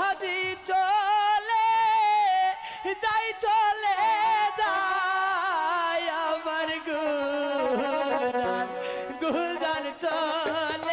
হাজি চলে যাই চলে যাই আমার গুলজান গুলজান চলে।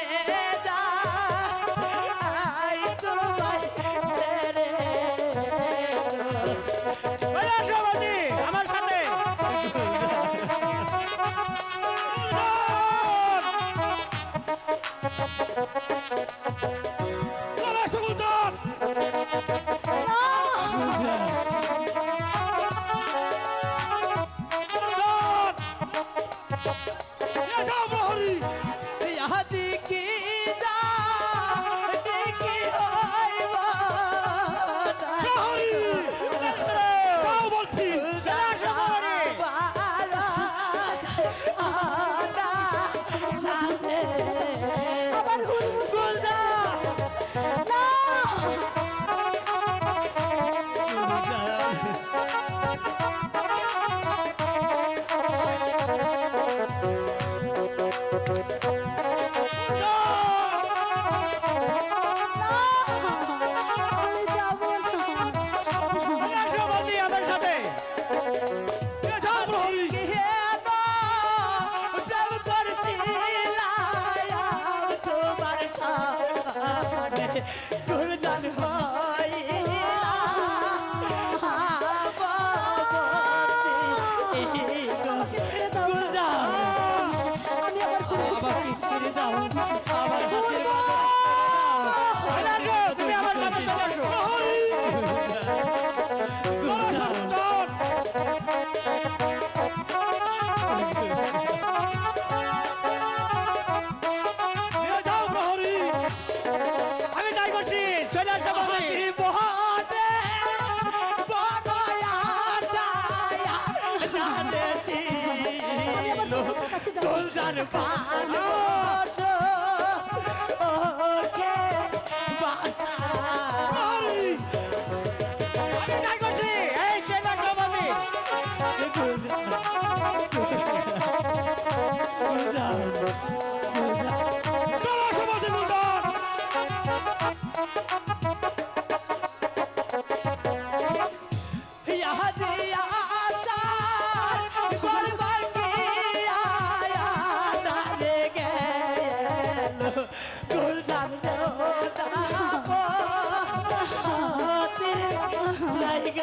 ছেড়ে দাও। আমার কাছে তুমি আমার কাছে চলে আসো আমি তাই করছি চলে আসো বহাতে কাছে যাও 再加一个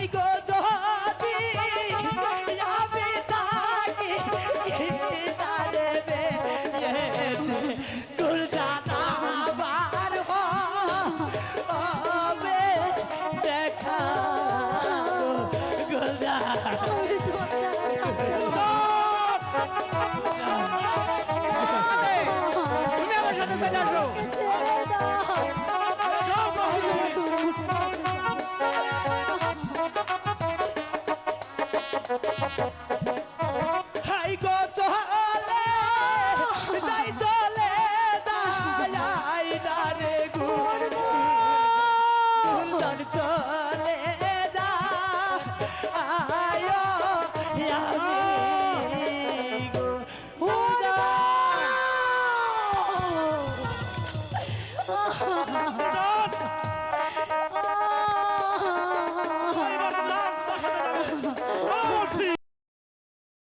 I go. যাই চলে যাই রে গুণ গুণ চলে Ha ha ha!